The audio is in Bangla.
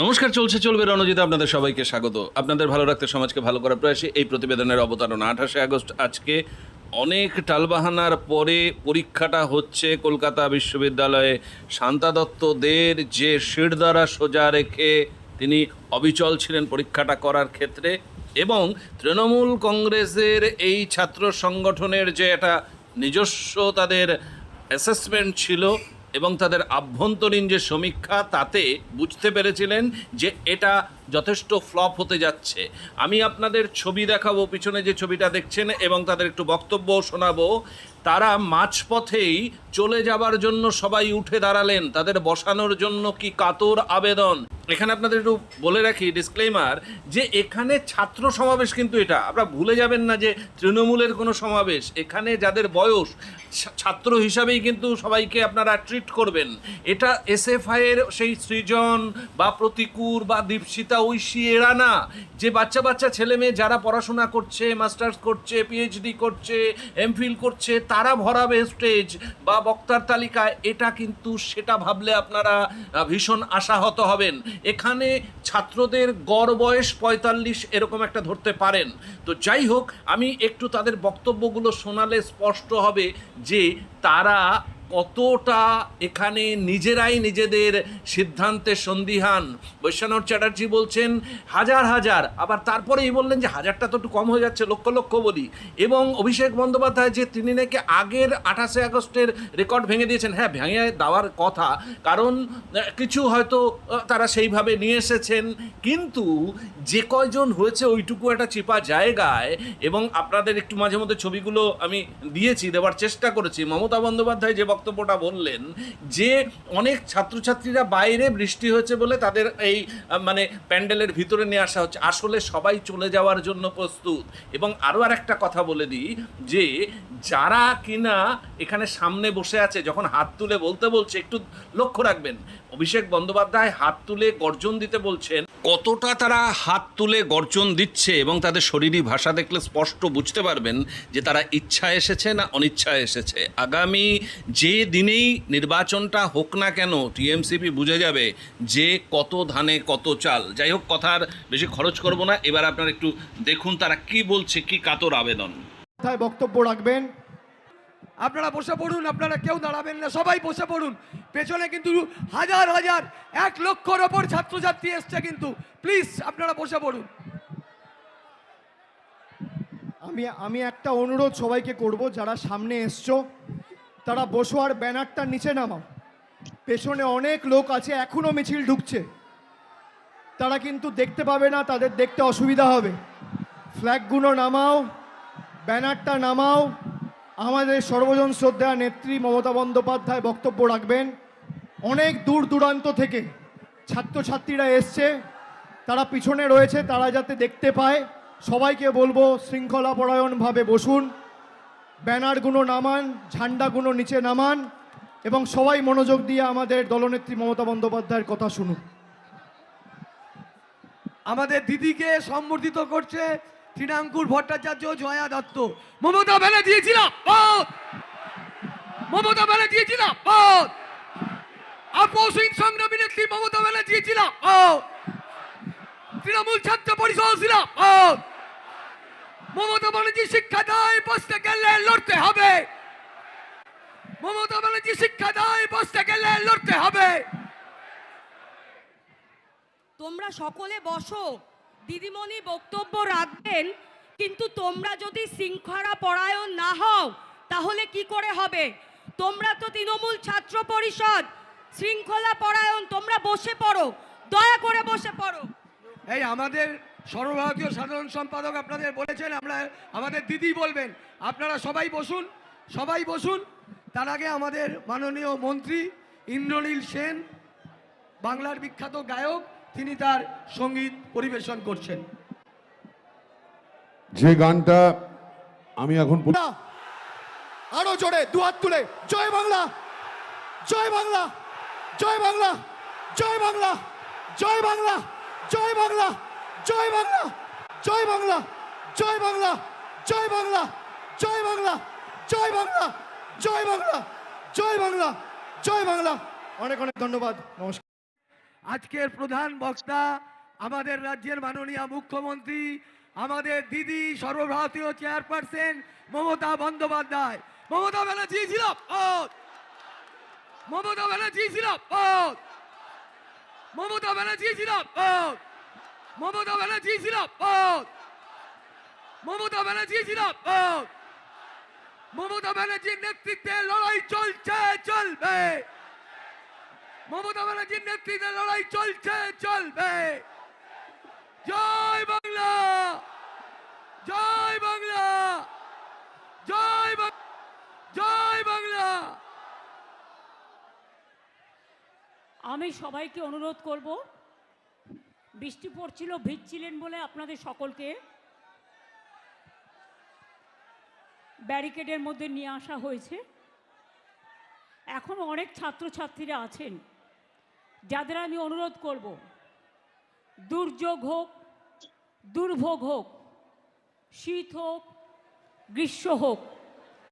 নমস্কার, চলছে, চলবে রণজিৎ, আপনাদের সবাইকে স্বাগত। আপনাদের ভালো রাখতে সমাজকে ভালো করার প্রয়াসে এই প্রতিবেদনের অবতারণা আঠাশে আগস্ট। আজকে অনেক টালবাহানার পরে পরীক্ষাটা হচ্ছে কলকাতা বিশ্ববিদ্যালয়ে। শান্তা দত্তদের যে শির দ্বারা সোজা রেখে তিনি অবিচল ছিলেন পরীক্ষাটা করার ক্ষেত্রে এবং তৃণমূল কংগ্রেসের এই ছাত্র সংগঠনের যে একটা নিজস্ব তাদের অ্যাসেসমেন্ট ছিল এবং তাদের আভ্যন্তরীণ যে সমীক্ষা তাতে বুঝতে পেরেছিলেন যে এটা যথেষ্ট ফ্লপ হতে যাচ্ছে। আমি আপনাদের ছবি দেখাবো, পিছনে যে ছবিটা দেখছেন এবং তাদের একটু বক্তব্য শোনাবো। তারা মাঝপথেই চলে যাবার জন্য সবাই উঠে দাঁড়ালেন। তাদের বসানোর জন্য কি কাতর আবেদন? এখানে আপনাদের একটু বলে রাখি ডিসক্লেমার যে এখানে ছাত্র সমাবেশ কিন্তু এটা। আপনারা ভুলে যাবেন না যে তৃণমূলের কোনো সমাবেশ। এখানে যাদের বয়স ছাত্র হিসাবেই কিন্তু সবাইকে আপনারা ট্রিট করবেন। এটা এসএফআই এর সেই সৃজন বা প্রতিকূর বা দীপশিতা ঐশী এরা না। যে বাচ্চা বাচ্চা ছেলে মেয়ে যারা পড়াশোনা করছে, মাস্টার্স করছে পিএইচডি করছে এমফিল করছে, তারা ভরাবে স্টেজ বা বক্তার তালিকায়। এটা কিন্তু সেটা ভাবলে আপনারা ভীষণ আশাহত হবেন। এখানে ছাত্রদের গড় বয়স পঁয়তাল্লিশ এরকম একটা ধরতে পারেন। তো যাই হোক, আমি একটু তাদের বক্তব্যগুলো শোনালে স্পষ্ট হবে যে তারা কতটা এখানে নিজেরাই নিজেদের সিদ্ধান্তে সন্দিহান? বৈশ্যানর চ্যাটার্জি বলছেন, হাজার হাজার। আবার তারপরেই বললেন যে, হাজারটা তো একটু কম হয়ে যাচ্ছে, লক্ষ লক্ষ বলি। এবং অভিষেক বন্দ্যোপাধ্যায় যে তিনি নাকি আগের আঠাশে আগস্টের রেকর্ড ভেঙে দিয়েছেন হ্যাঁ ভেঙে দেওয়ার কথা, কারণ কিছু হয়তো তারা সেইভাবে নিয়ে এসেছেন, কিন্তু যে কয়জন হয়েছে ওইটুকু একটা চিপা জায়গায়, এবং আপনাদের একটু মাঝে মধ্যে ছবিগুলো আমি দিয়েছি, দেওয়ার চেষ্টা করেছি। মমতা বন্দ্যোপাধ্যায় যে বক্তব্যটা বললেন যে অনেক ছাত্রছাত্রীরা বাইরে বৃষ্টি হয়েছে বলে তাদের এই মানে প্যান্ডেলের ভিতরে নিয়ে আসা হচ্ছে। আসলে সবাই চলে যাওয়ার জন্য প্রস্তুত। এবং আরও আর একটা কথা বলে দিই যে যারা কিনা এখানে সামনে বসে আছে, যখন হাত তুলে বলতে বলছে, একটু লক্ষ্য রাখবেন। অভিষেক বন্দ্যোপাধ্যায় হাত তুলে গর্জন দিতে বলছেন কতটা তারা হাত তুলে গর্জন দিচ্ছে এবং তাদের শরীরী ভাষা দেখলে স্পষ্ট বুঝতে পারবেন যে তারা ইচ্ছা এসেছে না অনিচ্ছায় এসেছে। আগামী যে দিনেই নির্বাচনটা হোক না কেন, টিএমসিপি বুঝে যাবে যে কত ধানে কত চাল। যাই হোক, কথার বেশি খরচ করব না। এবার আপনারা একটু দেখুন তারা কি বলছে, কি কাতর আবেদন। কোথায় বক্তব্য রাখবেন। আপনারা বসে পড়ুন, আপনারা কেউ দাঁড়াবেন না, সবাই বসে পড়ুন। পেছনে কিন্তু হাজার হাজার, এক লক্ষর ওপর ছাত্রছাত্রী এসছে কিন্তু। প্লিজ আপনারা বসে পড়ুন। আমি আমি একটা অনুরোধ সবাইকে করব, যারা সামনে এসছো, তারা বসো আর ব্যানারটা নিচে নামাও। পেছনে অনেক লোক আছে, এখনও মিছিল ঢুকছে। তারা কিন্তু দেখতে পাবে না, তাদের দেখতে অসুবিধা হবে। ফ্ল্যাগগুলো নামাও, ব্যানারটা নামাও। আমাদের সর্বজন শ্রদ্ধা নেত্রী মমতা বন্দ্যোপাধ্যায় বক্তব্য রাখবেন। অনেক দূর দূরান্ত থেকে ছাত্রছাত্রীরা এসছে, তারা পিছনে রয়েছে, তারা যাতে দেখতে পায়। সবাইকে বলব, শৃঙ্খলাপরায়ণভাবে বসুন, ব্যানারগুলো নামান, ঝান্ডাগুলো নিচে নামান এবং সবাই মনোযোগ দিয়ে আমাদের দলনেত্রী মমতা বন্দ্যোপাধ্যায়ের কথা শুনুন। আমাদের দিদিকে সম্বর্ধিত করছে তৃণাঙ্কুর ভট্টাচার্য জয়া দত্ত। মমতা ব্যানার্জি ছিল মমতা ব্যানার্জি ছিল আপোষহীন সংগ্রামী নেত্রী মমতা ব্যানার্জি ছিল তৃণমূল ছাত্র পরিষদ ছিল মমতা ব্যানার্জি শিক্ষা দেয় বসতে গেলে লড়তে হবে। মমতা ব্যানার্জি শিক্ষা দেয় বসতে গেলে লড়তে হবে। তোমরা সকলে বসো। দিদিমণি বক্তব্য রাখবেন, কিন্তু তোমরা যদি শৃঙ্খলা পরায়ণ না হও, তাহলে কি করে হবে? তোমরা তো তৃণমূল ছাত্র পরিষদ, শৃঙ্খলা পরায়ণ, তোমরা বসে পড়ো, দয়া করে বসে পড়ো। এই আমাদের সর্বভারতীয় সাধারণ সম্পাদক আপনাদের বলেছেন, আমরা আমাদের দিদি বলবেন, আপনারা সবাই বসুন সবাই বসুন। তার আগে আমাদের মাননীয় মন্ত্রী ইন্দ্রনীল সেন, বাংলার বিখ্যাত গায়ক তিনি তার সংগীত পরিবেশন করছেন যে গানটা আমি এখন আরও জোরে দুহাত তুলে জয় বাংলা জয় বাংলা জয় বাংলা জয় বাংলা জয় বাংলা জয় বাংলা জয় বাংলা জয় বাংলা জয় বাংলা জয় বাংলা জয় বাংলা জয় বাংলা জয় বাংলা জয় বাংলা জয় বাংলা অনেক অনেক ধন্যবাদ নমস্কার আজকের প্রধান বক্তা আমাদের রাজ্যের মাননীয় মুখ্যমন্ত্রী, আমাদের দিদি সর্বভারতীয় চেয়ারপারসন মমতা বন্দ্যোপাধ্যায়। মমতা ব্যানার্জি ছিল মমতা ব্যানার্জি ছিল মমতা ব্যানার্জি ছিল মমতা ব্যানার্জি ছিল মমতা ব্যানার্জি ছিল মমতা ব্যানার্জির নেতৃত্বে লড়াই চলছে, চলবে। মমতা ব্যানার্জির নেতৃত্বে লড়াই চলছে, চলবে। জয় বাংলা! জয় বাংলা! জয় জয় বাংলা! আমি সবাইকে অনুরোধ করব, বৃষ্টি পড়ছিল ভিজছিলেন বলে আপনাদের সকলকে ব্যারিকেডের মধ্যে নিয়ে আসা হয়েছে। এখনও অনেক ছাত্রছাত্রীরা আছেন। যাদের আমি অনুরোধ করব দুর্যোগ হোক দুর্ভোগ হোক শীত হোক গ্রীষ্ম হোক